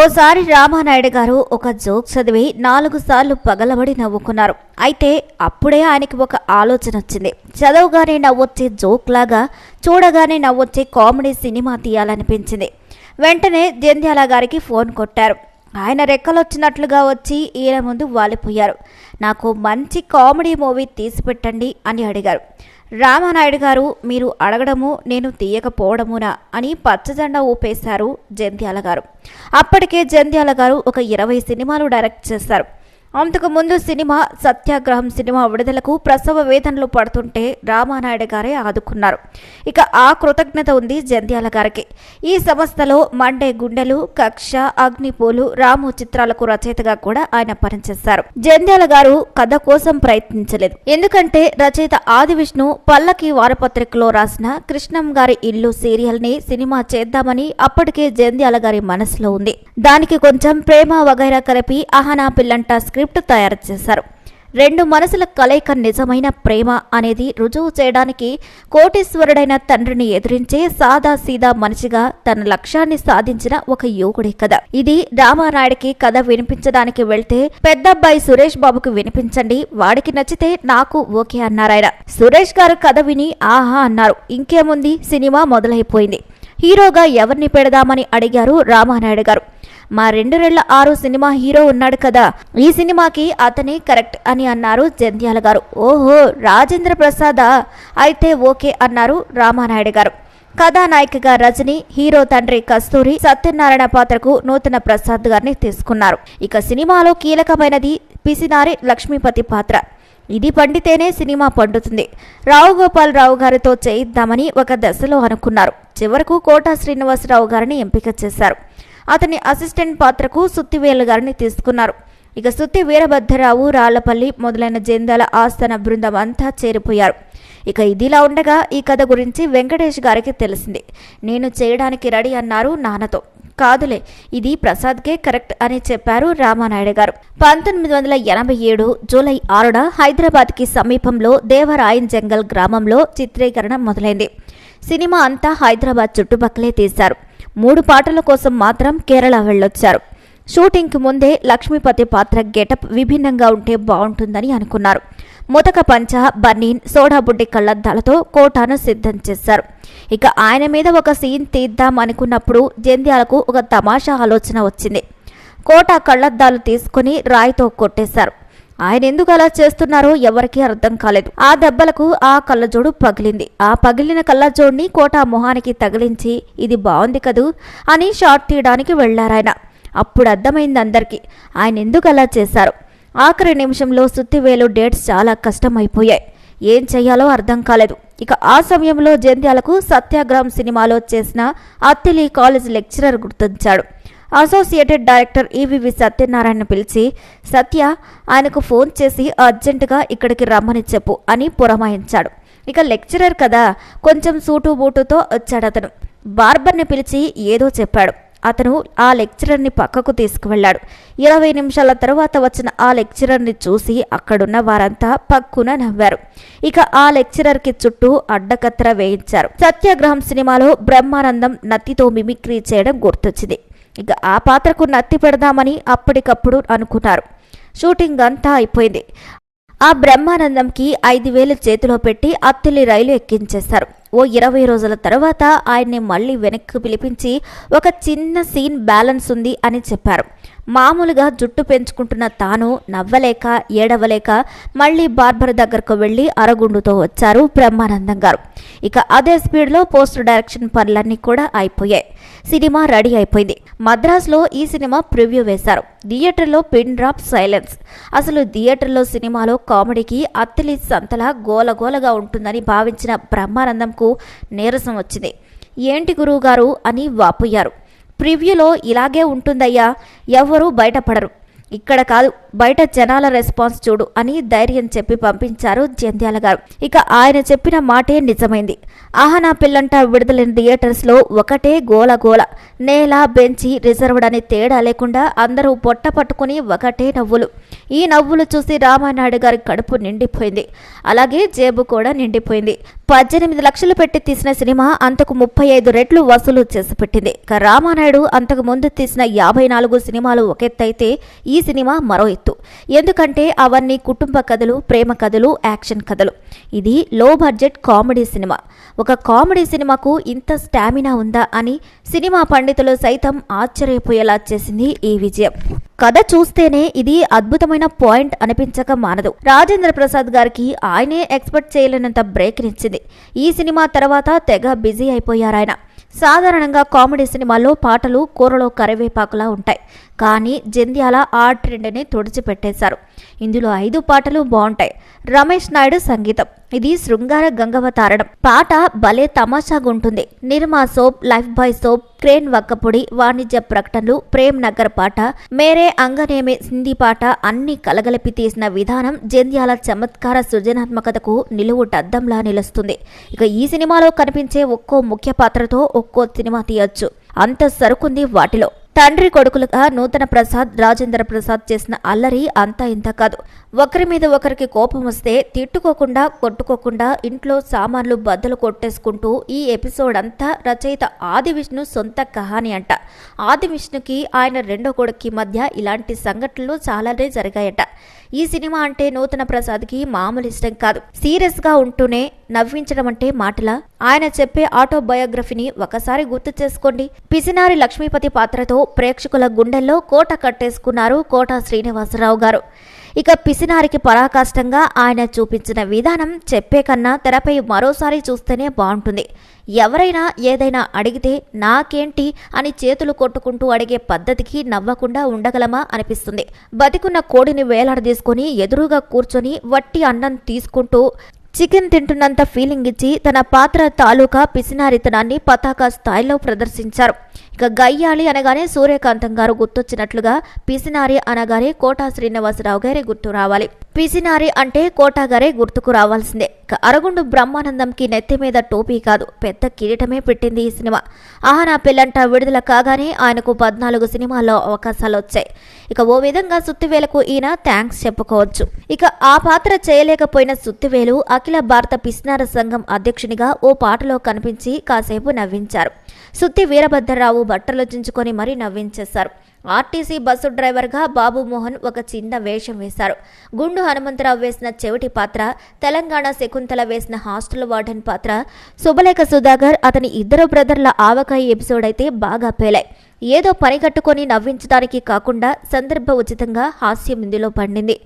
ఓసారి రామానాయుడు గారు ఒక జోక్ చదివి నాలుగు సార్లు పగలబడి నవ్వుకున్నారు. అయితే అప్పుడే ఆయనకి ఒక ఆలోచన వచ్చింది. చదవగానే నవ్వొచ్చే జోక్ లాగా చూడగానే నవ్వొచ్చే కామెడీ సినిమా తీయాలనిపించింది. వెంటనే జంధ్యాల గారికి ఫోన్ కొట్టారు. ఆయన రెక్కలొచ్చినట్లుగా వచ్చి ఈయన ముందు వాలిపోయారు. నాకు మంచి కామెడీ మూవీ తీసిపెట్టండి అని అడిగారు. రామానాయుడు గారు మీరు అడగడము నేను తీయకపోవడమునా అని పచ్చజెండా ఊపేశారు జంధ్యాల గారు. అప్పటికే జంధ్యాల గారు ఒక ఇరవై సినిమాలు డైరెక్ట్ చేశారు. అంతకు ముందు సినిమా సత్యాగ్రహం సినిమా విడుదలకు ప్రసవ వేదనలు పడుతుంటే రామానాయుడు గారే ఆదుకున్నారు. ఇక ఆ కృతజ్ఞత ఉంది జంధ్యాల గారికి. ఈ సంస్థలో మండే గుండెలు కక్ష అగ్నిపూలు రాము చిత్రాలకు రచయితగా కూడా ఆయన పనిచేశారు. జంధ్యాల గారు కథ కోసం ప్రయత్నించలేదు. ఎందుకంటే రచయిత ఆది విష్ణు పల్లకి వారపత్రికలో రాసిన కృష్ణం గారి ఇల్లు సీరియల్ని సినిమా చేద్దామని అప్పటికే జంధ్యాల గారి మనసులో ఉంది. దానికి కొంచెం ప్రేమ వగైరా కలిపి అహనా పిల్లంట స్క్రిప్ట్ తయారు చేశారు. రెండు మనసుల కలయిక నిజమైన ప్రేమ అనేది రుజువు చేయడానికి కోటేశ్వరుడైన తండ్రిని ఎదిరించే సాదా సీదా మనిషిగా తన లక్ష్యాన్ని సాధించిన ఒక యువకుడి కథ ఇది రామానాయుడికి కథ వినిపించడానికి వెళ్తే పెద్దబ్బాయి సురేష్ బాబుకు వినిపించండి వాడికి నచ్చితే నాకు ఓకే అన్నారాయన. సురేష్ గారు కథ విని ఆహా అన్నారు ఇంకేముంది సినిమా మొదలైపోయింది. హీరోగా ఎవరిని పెడదామని అడిగారు రామానాయుడు గారు. మా రెండు రెళ్ళ ఆరు సినిమా హీరో ఉన్నాడు కదా. ఈ సినిమాకి అతనే కరెక్ట్ అని అన్నారు జంధ్యాల గారు. ఓహో రాజేంద్ర ప్రసాదా? అయితే ఓకే అన్నారు రామానాయుడు గారు. కథానాయికగా రజని హీరో తండ్రి కస్తూరి సత్యనారాయణ పాత్రకు నూతన ప్రసాద్ గారిని తీసుకున్నారు. ఇక సినిమాలో కీలకమైనది పిసినారి లక్ష్మీపతి పాత్ర. ఇది పండితేనే సినిమా పండుతుంది. రావు గోపాల్ రావు గారితో చేయిద్దామని ఒక దశలో అనుకున్నారు. చివరకు కోటా శ్రీనివాసరావు గారిని ఎంపిక చేశారు. అతని అసిస్టెంట్ పాత్రకు సుత్తివేలు గారిని తీసుకున్నారు. ఇక సుత్తి వీరభద్రరావు రాళ్ళపల్లి మొదలైన జందాల ఆస్థాన బృందం అంతా చేరిపోయారు. ఇక ఇదిలా ఉండగా ఈ కథ గురించి వెంకటేష్ గారికి తెలిసింది. నేను చేయడానికి రెడీ అన్నారు నాన్నతో. కాదులే ఇది ప్రసాద్కే కరెక్ట్ అని చెప్పారు రామానాయుడు గారు. పంతొమ్మిది వందల ఎనభై ఏడు జూలై ఆరున హైదరాబాద్కి సమీపంలో దేవరాయన్ జంగల్ గ్రామంలో చిత్రీకరణ మొదలైంది. సినిమా అంతా హైదరాబాద్ చుట్టుపక్కలే తీశారు. మూడు పాటల కోసం మాత్రం కేరళ వెళ్ళొచ్చారు. షూటింగ్కి ముందే లక్ష్మీపతి పాత్ర గెటప్ విభిన్నంగా ఉంటే బాగుంటుందని అనుకున్నారు. ముతక పంచ బనీన్ సోడాబుడ్డి కళ్ళద్దాలతో కళ్ళద్దాలతో కోటాను సిద్ధం చేశారు. ఇక ఆయన మీద ఒక సీన్ తీద్దాం అనుకున్నప్పుడు జంధ్యాలకు ఒక తమాషా ఆలోచన వచ్చింది. కోట కళ్ళద్దాలు తీసుకుని రాయితో కొట్టేశారు. ఆయన ఎందుకు అలా చేస్తున్నారో ఎవరికీ అర్థం కాలేదు. ఆ దెబ్బలకు ఆ కళ్ళజోడు పగిలింది. ఆ పగిలిన కళ్ళజోడిని కోట మొహానికి తగిలించి ఇది బాగుంది కదూ అని షార్ట్ తీయడానికి వెళ్ళారాయన. అప్పుడు అర్థమైంది అందరికీ ఆయన ఎందుకు అలా చేశారు? ఆఖరి నిమిషంలో సుత్తివేలు డేట్స్ చాలా కష్టమైపోయాయి. ఏం చేయాలో అర్థం కాలేదు. ఇక ఆ సమయంలో జంధ్యాలకు సత్యాగ్రహం సినిమాలో చేసిన అత్తిలి కాలేజ్ లెక్చరర్ గుర్తించాడు. అసోసియేటెడ్ డైరెక్టర్ ఈవివి సత్యనారాయణ పిలిచి సత్య ఆయనకు ఫోన్ చేసి అర్జెంటుగా ఇక్కడికి రమ్మని చెప్పు అని పురమాయించాడు. ఇక లెక్చరర్ కదా కొంచెం సూటు బూటుతో వచ్చాడు అతను. బార్బర్ని పిలిచి ఏదో చెప్పాడు. అతను ఆ లెక్చరర్ని పక్కకు తీసుకువెళ్ళాడు. ఇరవై నిమిషాల తర్వాత వచ్చిన ఆ లెక్చరర్ని చూసి అక్కడున్న వారంతా పక్కున నవ్వారు. ఇక ఆ లెక్చరర్కి చుట్టూ అడ్డకత్తెర వేయించారు. సత్యాగ్రహం సినిమాలో బ్రహ్మానందం నత్తితో మిమిక్రీ చేయడం గుర్తొచ్చింది. ఇక ఆ పాత్రకు నత్తి పెడదామని అప్పటికప్పుడు అనుకున్నారు. షూటింగ్ అంతా అయిపోయింది. ఆ బ్రహ్మానందంకి ఐదు వేలు చేతిలో పెట్టి అత్తిలి రైలు ఎక్కించేశారు. ఓ ఇరవై రోజుల తర్వాత ఆయన్ని మళ్ళీ వెనక్కి పిలిపించి ఒక చిన్న సీన్ బ్యాలెన్స్ ఉంది అని చెప్పారు. మామూలుగా జుట్టు పెంచుకుంటున్న తాను నవ్వలేక ఏడవలేక మళ్ళీ బార్బర్ దగ్గరకు వెళ్ళి అరగుండుతో వచ్చారు బ్రహ్మానందం గారు. ఇక అదే స్పీడ్లో పోస్ట్ డైరెక్షన్ పనులన్నీ కూడా అయిపోయాయి. సినిమా రెడీ అయిపోయింది. మద్రాసులో ఈ సినిమా ప్రివ్యూ వేశారు. థియేటర్లో పిన్ డ్రాప్ సైలెన్స్. అసలు థియేటర్లో సినిమాలో కామెడీకి అత్తిలి సంతలా గోలగోలగా ఉంటుందని భావించిన బ్రహ్మానందంకు నీరసం వచ్చింది. ఏంటి గురువుగారు అని వాపోయారు. ప్రివ్యూలో ఇలాగే ఉంటుందయ్యా ఎవ్వరూ బయటపడరు. ఇక్కడ కాదు బయట జనాల రెస్పాన్స్ చూడు అని ధైర్యం చెప్పి పంపించారు జంధ్యాల గారు. ఇక ఆయన చెప్పిన మాటే నిజమైంది. ఆహనా పిల్లంట విడుదలైన థియేటర్స్లో ఒకటే గోల గోల. నేల బెంచి రిజర్వ్డ్ అని తేడా లేకుండా అందరూ పొట్ట పట్టుకుని ఒకటే నవ్వులు. ఈ నవ్వులు చూసి రామానాయుడు గారి కడుపు నిండిపోయింది. అలాగే జేబు కూడా నిండిపోయింది. పద్దెనిమిది లక్షలు పెట్టి తీసిన సినిమా అంతకు ముప్పై ఐదు రెట్లు వసూలు చేసి పెట్టింది. ఇక రామానాయుడు అంతకు ముందు తీసిన యాభై నాలుగు సినిమాలు ఒక ఎత్తు ఈ సినిమా మరో ఎత్తు. ఎందుకంటే అవన్నీ కుటుంబ కథలు ప్రేమ కథలు యాక్షన్ కథలు. ఇది లో బడ్జెట్ కామెడీ సినిమా. ఒక కామెడీ సినిమాకు ఇంత స్టామినా ఉందా అని సినిమా పండితులు సైతం ఆశ్చర్యపోయేలా చేసింది ఈ విజయం. కథ చూస్తేనే ఇది అద్భుతమైన పాయింట్ అనిపించక మానదు. రాజేంద్ర ప్రసాద్ గారికి ఆయనే ఎక్స్పెక్ట్ చేయలేనంత బ్రేక్ నిచ్చింది ఈ సినిమా తర్వాత తెగ బిజీ అయిపోయారాయన. సాధారణంగా కామెడీ సినిమాల్లో పాటలు కూరలో కరివేపాకులా ఉంటాయి. కానీ జంధ్యాల ఆ ట్రెండ్ని తుడిచిపెట్టేశారు. ఇందులో ఐదు పాటలు బాగుంటాయి రమేష్ నాయుడు సంగీతం. ఇది శృంగార గంగవ తారడం. పాట భలే తమాషాగా ఉంటుంది Nirma soap Lifebuoy soap Crane వక్కపొడి వాణిజ్య ప్రకటనలు ప్రేమ్ నగర్ పాట మేరే అంగనేమే సింధీ పాట అన్ని కలగలిపి తీసిన విధానం జంధ్యాల చమత్కార సృజనాత్మకతకు నిలువుటద్దంలా నిలుస్తుంది. ఇక ఈ సినిమాలో కనిపించే ఒక్కో ముఖ్య పాత్రతో ఒక్కో సినిమా తీయొచ్చు. అంత సరుకుంది వాటిలో. తండ్రి కొడుకులుగా నూతన ప్రసాద్ రాజేంద్ర ప్రసాద్ చేసిన అల్లరి అంతా ఇంత కాదు. ఒకరి మీద ఒకరికి కోపం వస్తే తిట్టుకోకుండా కొట్టుకోకుండా ఇంట్లో సామాన్లు బద్దలు కొట్టేసుకుంటూ ఈ ఎపిసోడ్ అంతా రచయిత ఆది విష్ణు సొంత కహాని అంట. ఆది విష్ణుకి ఆయన రెండో కొడుక్కి మధ్య ఇలాంటి సంఘటనలు చాలానే జరిగాయట. ఈ సినిమా అంటే నూతన ప్రసాద్కి మామూలు ఇష్టం కాదు. సీరియస్గా ఉంటూనే నవ్వించడం అంటే మాటలా. ఆయన చెప్పే ఆటోబయోగ్రఫీని ఒకసారి గుర్తు చేసుకోండి. పిసినారి లక్ష్మీపతి పాత్రతో ప్రేక్షకుల గుండెల్లో కోట కట్టేసుకున్నారు కోట శ్రీనివాసరావు గారు. ఇక పిసినారికి పరాకాష్టంగా ఆయన చూపించిన విధానం చెప్పే కన్నా తెరపై మరోసారి చూస్తేనే బాగుంటుంది. ఎవరైనా ఏదైనా అడిగితే నాకేంటి అని చేతులు కొట్టుకుంటూ అడిగే పద్ధతికి నవ్వకుండా ఉండగలమా అనిపిస్తుంది. బతికున్న కోడిని వేలాడదీసుకొని ఎదురుగా కూర్చొని వట్టి అన్నం తీసుకుంటూ చికెన్ తింటున్నంత ఫీలింగ్ ఇచ్చి తన పాత్ర తాలూకా పిసినారితనాన్ని పతాక స్థాయిలో ప్రదర్శించారు. ఇక గయ్యాళి అనగానే సూర్యకాంతం గారు గుర్తొచ్చినట్లుగా పిసినారి అనగానే కోటా శ్రీనివాసరావు గారే గుర్తు రావాలి. పిసినారి అంటే కోటా గారే గుర్తుకు రావాల్సిందే. అరగుండు బ్రహ్మానందంకి నెత్తి మీద టోపీ కాదు. పెద్ద కిరీటమే పెట్టింది ఈ సినిమా. ఆహా నా విడుదల కాగానే ఆయనకు పద్నాలుగు సినిమాల్లో అవకాశాలు వచ్చాయి ఇక ఓ విధంగా సుత్తివేలకు ఈయన థ్యాంక్స్ చెప్పుకోవచ్చు. ఇక ఆ పాత్ర చేయలేకపోయిన సుత్తివేలు అఖిల భారత పిసినార సంఘం అధ్యక్షునిగా ఓ పాటలో కనిపించి కాసేపు నవ్వించారు. సుత్తి వీరభద్రరావు బట్టలు చించుకొని మరీ నవ్వించేశారు. ఆర్టీసీ బస్సు డ్రైవర్గా బాబు మోహన్ ఒక చిన్న వేషం వేశారు. గుండు హనుమంతరావు వేసిన చెవిటి పాత్ర తెలంగాణ శకుంతల వేసిన హాస్టల్ వార్డెన్ పాత్ర శుభలేఖ సుధాకర్ అతని ఇద్దరు బ్రదర్ల ఆవకాయ ఎపిసోడ్ అయితే బాగా పేలాయి. ఏదో పని కట్టుకొని నవ్వించడానికి కాకుండా సందర్భ ఉచితంగా హాస్యం ఇందులో పండింది.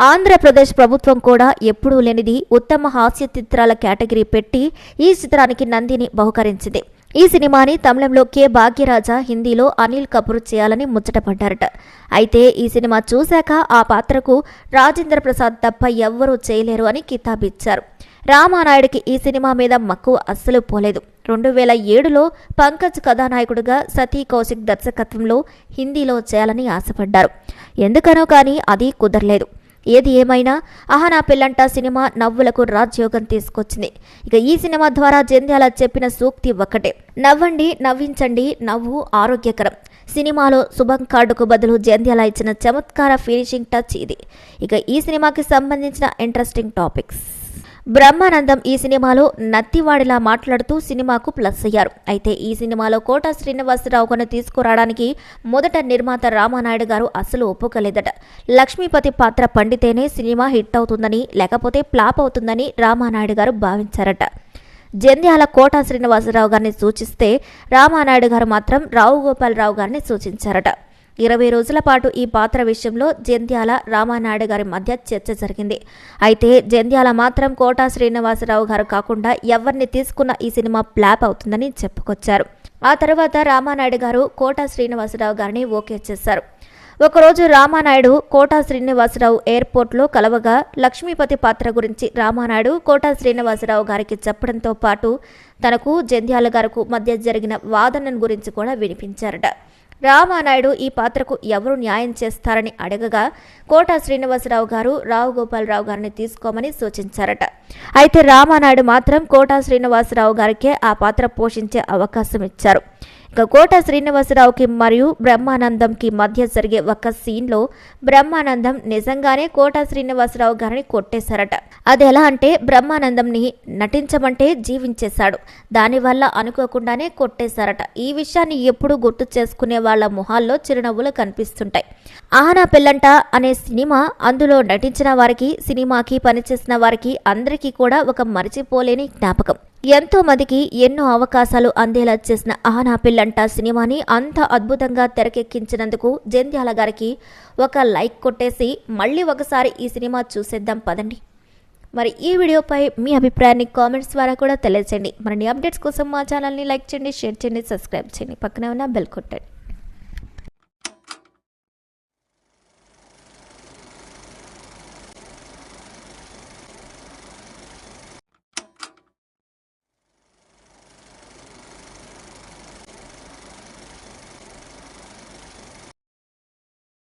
ఆంధ్రప్రదేశ్ ప్రభుత్వం కూడా ఎప్పుడూ లేనిది ఉత్తమ హాస్య చిత్రాల కేటగిరీ పెట్టి ఈ చిత్రానికి నందిని బహుకరించింది. ఈ సినిమాని తమిళంలో కె భాగ్యరాజా హిందీలో అనిల్ కపూర్ చేయాలని ముచ్చటపడ్డారట. అయితే ఈ సినిమా చూశాక ఆ పాత్రకు రాజేంద్ర ప్రసాద్ తప్ప ఎవ్వరూ చేయలేరు అని కితాబిచ్చారు. రామానాయుడికి ఈ సినిమా మీద మక్కువ అస్సలు పోలేదు. రెండు వేల ఏడులో పంకజ్ కథానాయకుడిగా సతీ కౌశిక్ దర్శకత్వంలో హిందీలో చేయాలని ఆశపడ్డారు. ఎందుకనో కానీ అది కుదరలేదు. ఏది ఏమైనా అహనా నా పిల్లంట సినిమా నవ్వులకు రాజ్యోగం తీసుకొచ్చింది. ఇక ఈ సినిమా ద్వారా జంధ్యాల చెప్పిన సూక్తి ఒక్కటే. నవ్వండి నవ్వించండి నవ్వు ఆరోగ్యకరం. సినిమాలో శుభం కార్డుకు బదులు జంధ్యాల ఇచ్చిన చమత్కార ఫినిషింగ్ టచ్ ఇది. ఇక ఈ సినిమాకి సంబంధించిన ఇంట్రెస్టింగ్ టాపిక్స్. బ్రహ్మానందం ఈ సినిమాలో నత్తివాడిలా మాట్లాడుతూ సినిమాకు ప్లస్ అయ్యారు. అయితే ఈ సినిమాలో కోట శ్రీనివాసరావును తీసుకురావడానికి మొదట నిర్మాత రామానాయుడు గారు అసలు ఒప్పుకోలేదట. లక్ష్మీపతి పాత్ర పండితేనే సినిమా హిట్ అవుతుందని లేకపోతే ఫ్లాప్ అవుతుందని రామానాయుడు గారు భావించారట. జంధ్యాల కోట శ్రీనివాసరావు గారిని సూచిస్తే రామానాయుడు గారు మాత్రం రావు గోపాలరావు గారిని సూచించారట. ఇరవై రోజుల పాటు ఈ పాత్ర విషయంలో జంధ్యాల రామానాయుడు గారి మధ్య చర్చ జరిగింది. అయితే జంధ్యాల మాత్రం కోటా శ్రీనివాసరావు గారు కాకుండా ఎవరిని తీసుకున్న ఈ సినిమా ప్లాప్ అవుతుందని చెప్పుకొచ్చారు. ఆ తర్వాత రామానాయుడు గారు కోటా శ్రీనివాసరావు గారిని ఓకే చేశారు. ఒకరోజు రామానాయుడు కోటా శ్రీనివాసరావు ఎయిర్పోర్ట్లో కలవగా లక్ష్మీపతి పాత్ర గురించి రామానాయుడు కోటా శ్రీనివాసరావు గారికి చెప్పడంతో పాటు తనకు జంధ్యాల గారికి మధ్య జరిగిన వాదనను గురించి కూడా వినిపించారట. రామానాయుడు ఈ పాత్రకు ఎవరు న్యాయం చేస్తారని అడగగా కోటా శ్రీనివాసరావు గారు రావు గోపాలరావు గారిని తీసుకోమని సూచించారట. అయితే రామానాయుడు మాత్రం కోట శ్రీనివాసరావు గారికే ఆ పాత్ర పోషించే అవకాశం ఇచ్చారు. కోట శ్రీనివాసరావుకి మరియు బ్రహ్మానందంకి మధ్య జరిగే ఒక సీన్లో బ్రహ్మానందం నిజంగానే కోట శ్రీనివాసరావు గారిని కొట్టేశారట. అది ఎలా అంటే బ్రహ్మానందంని నటించమంటే జీవించేశాడు. దానివల్ల అనుకోకుండానే కొట్టేశారట. ఈ విషయాన్ని ఎప్పుడూ గుర్తు చేసుకునే వాళ్ళ మొహాల్లో చిరునవ్వులు కనిపిస్తుంటాయి. ఆహనా పెళ్ళంట అనే సినిమా అందులో నటించిన వారికి సినిమాకి పనిచేసిన వారికి అందరికీ కూడా ఒక మరిచిపోలేని జ్ఞాపకం. ఎంతో మందికి ఎన్నో అవకాశాలు అందేలా చేసిన ఆనాపిల్లంట సినిమాని అంత అద్భుతంగా తెరకెక్కించినందుకు జంధ్యాల గారికి ఒక లైక్ కొట్టేసి మళ్ళీ ఒకసారి ఈ సినిమా చూసేద్దాం పదండి. మరి ఈ వీడియోపై మీ అభిప్రాయాన్ని కామెంట్స్ ద్వారా కూడా తెలియచేయండి. మరిన్ని అప్డేట్స్ కోసం మా ఛానల్ని లైక్ చేయండి షేర్ చేయండి సబ్స్క్రైబ్ చేయండి. పక్కనే ఉన్న బెల్ కొట్టండి.